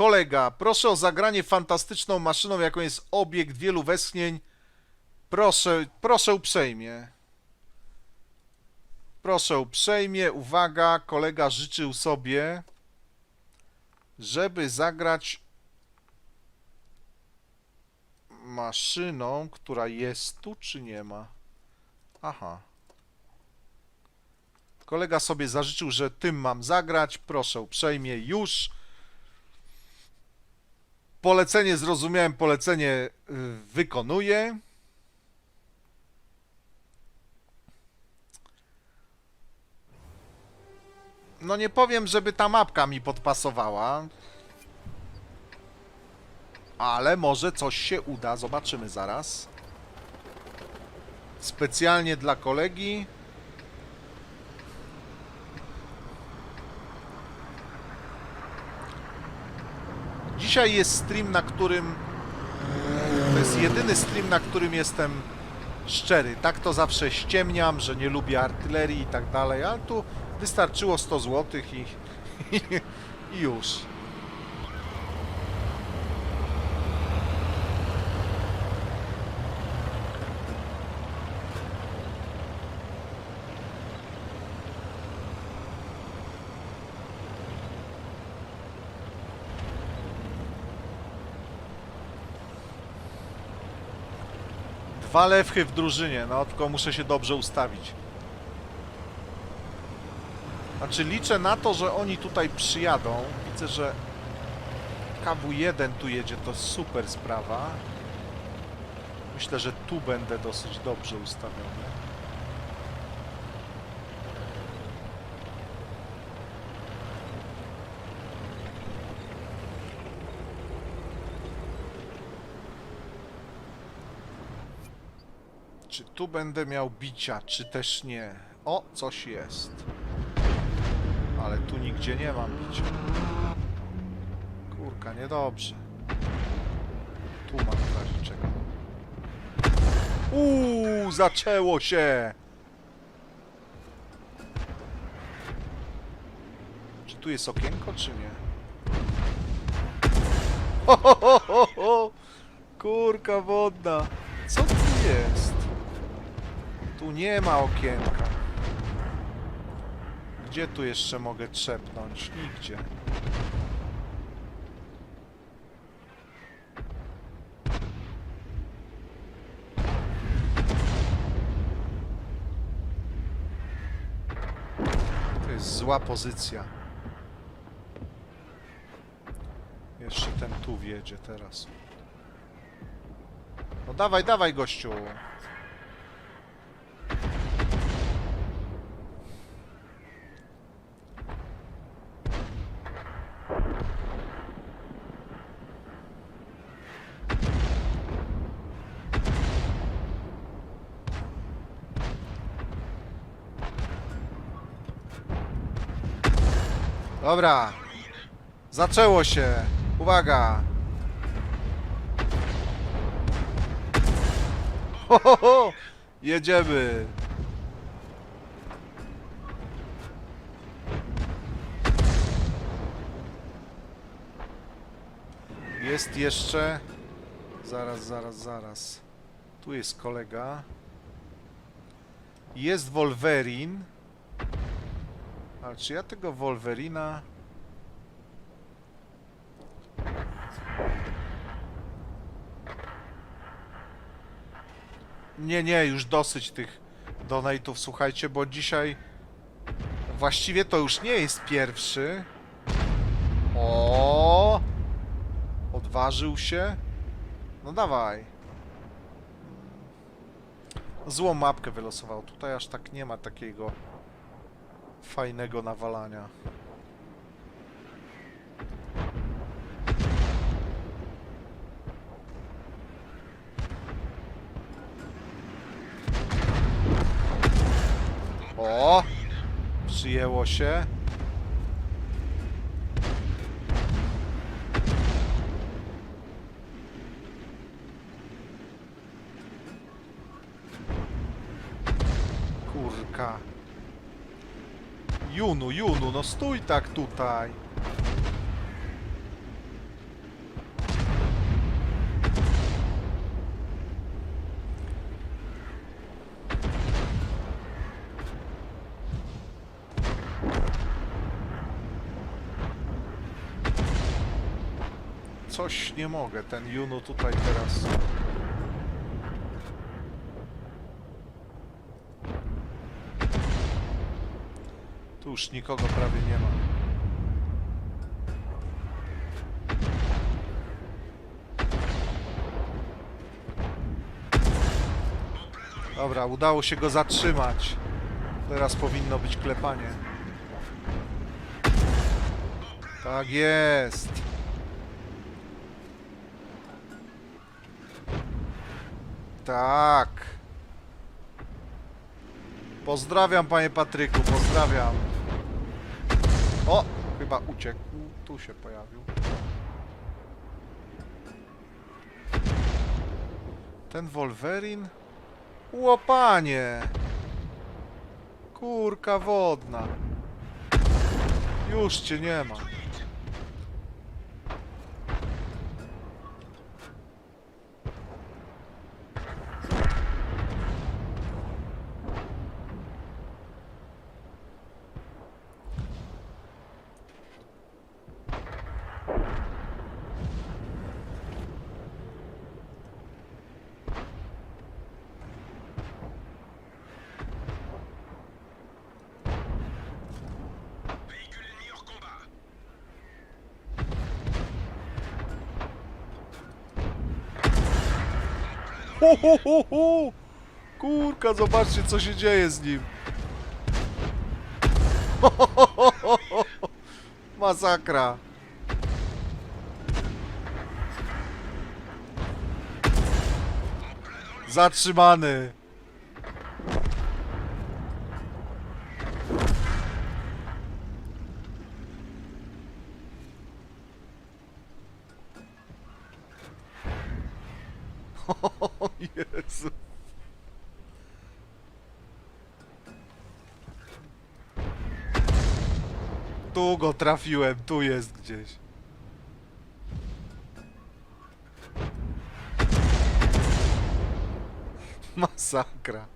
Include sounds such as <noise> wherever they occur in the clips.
Kolega, proszę o zagranie fantastyczną maszyną, jaką jest obiekt wielu westchnień. Proszę, proszę uprzejmie. Proszę uprzejmie, uwaga, kolega życzył sobie, żeby zagrać maszyną, która jest tu, czy nie ma? Aha. Kolega sobie zażyczył, że tym mam zagrać. Proszę uprzejmie, już. Polecenie zrozumiałem, polecenie y, wykonuję. No nie powiem, żeby ta mapka mi podpasowała. Ale może coś się uda, zobaczymy zaraz. Specjalnie dla kolegi. Dzisiaj jest stream, na którym. To jest jedyny stream, na którym jestem szczery. Tak to zawsze ściemniam, że nie lubię artylerii i tak dalej, ale tu wystarczyło 100 zł i, i, <laughs> i już. Dwa lewchy w drużynie, no tylko muszę się dobrze ustawić. Znaczy liczę na to, że oni tutaj przyjadą. Widzę, że KW1 tu jedzie, to super sprawa. Myślę, że tu będę dosyć dobrze ustawiony. Czy tu będę miał bicia, czy też nie? O, coś jest. Ale tu nigdzie nie mam bicia. Kurka, niedobrze. Tu mam w razie czego. Uuu, zaczęło się! Czy tu jest okienko, czy nie? Ho, ho, ho, ho, ho. Kurka wodna. Co tu jest? Tu nie ma okienka. Gdzie tu jeszcze mogę trzepnąć? Nigdzie. To jest zła pozycja. Jeszcze ten tu wjedzie teraz. No dawaj, dawaj gościu. Dobra. Zaczęło się. Uwaga. Ho, ho, ho. Jedziemy. Jest jeszcze... Zaraz, zaraz, zaraz. Tu jest kolega. Jest Wolverine. Ale czy ja tego Wolverina... Nie, nie, już dosyć tych donate'ów, słuchajcie, bo dzisiaj właściwie to już nie jest pierwszy. O, Odważył się. No dawaj. Złą mapkę wylosował. Tutaj aż tak nie ma takiego fajnego nawalania. O! Przyjęło się. Kurka. Junu, Junu, no stój tak tutaj. Coś nie mogę, ten Junu tutaj teraz... już nikogo prawie nie ma. Dobra, udało się go zatrzymać. Teraz powinno być klepanie. Tak jest. Tak. Pozdrawiam, panie Patryku, pozdrawiam. O, chyba uciekł. Tu się pojawił. Ten Wolverine? Łopanie! Kurka wodna. Już cię nie ma. Kurka, zobaczcie co się dzieje z nim. Masakra. Zatrzymany. O Jezu. Tu go trafiłem, tu jest gdzieś. Masakra.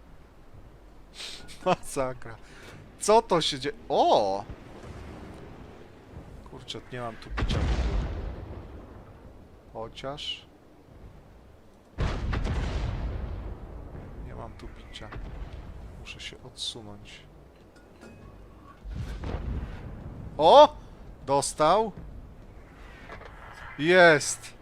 Masakra. Co to się dzieje? O! Kurczę, nie mam tu picia. Chociaż... Tu picia. Muszę się odsunąć. O! Dostał. Jest.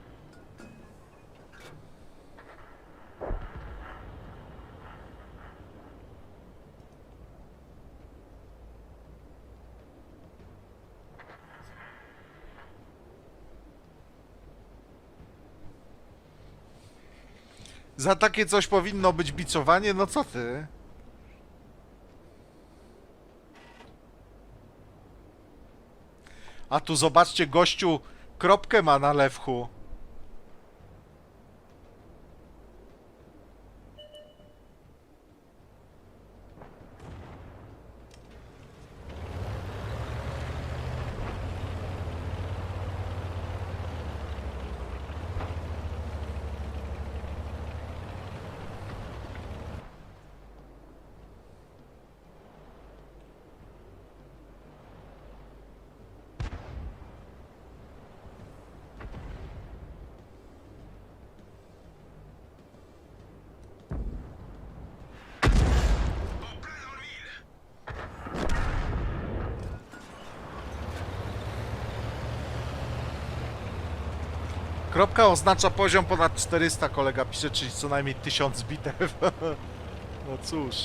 Za takie coś powinno być bicowanie? No co ty? A tu zobaczcie, gościu kropkę ma na lewchu. Kropka oznacza poziom ponad 400, kolega pisze, czyli co najmniej 1000 bitew. <laughs> no cóż.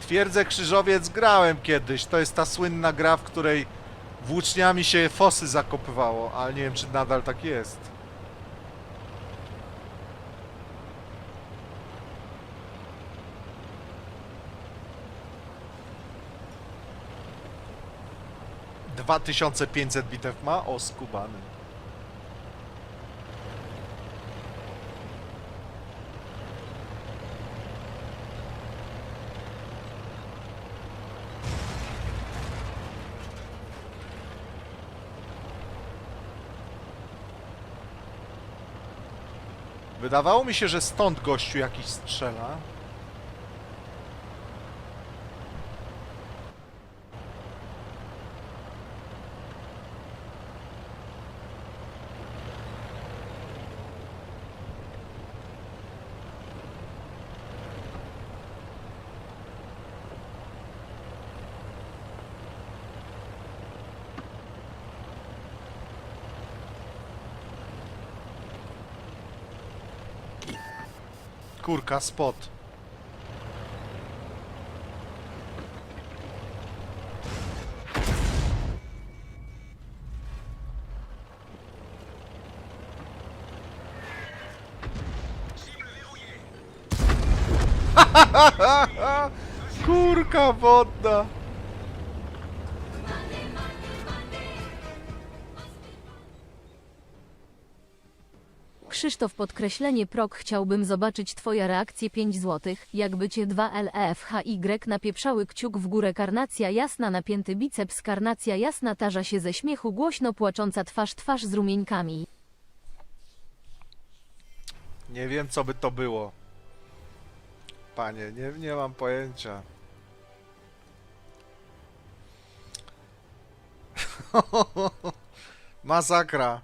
Twierdzę Krzyżowiec grałem kiedyś. To jest ta słynna gra, w której włóczniami się fosy zakopywało, ale nie wiem czy nadal tak jest. Dwa tysiące pięćset bitew ma? O, skubany. Wydawało mi się, że stąd gościu jakiś strzela. Kurka, spot. <laughs> Kurka wodna. Krzysztof podkreślenie prok chciałbym zobaczyć twoja reakcję 5 złotych, jakby cię 2 LEFHY napieprzały kciuk w górę karnacja jasna napięty biceps karnacja jasna tarza się ze śmiechu głośno płacząca twarz twarz z rumieńkami. Nie wiem, co by to było. Panie, nie, nie mam pojęcia. <laughs> Masakra.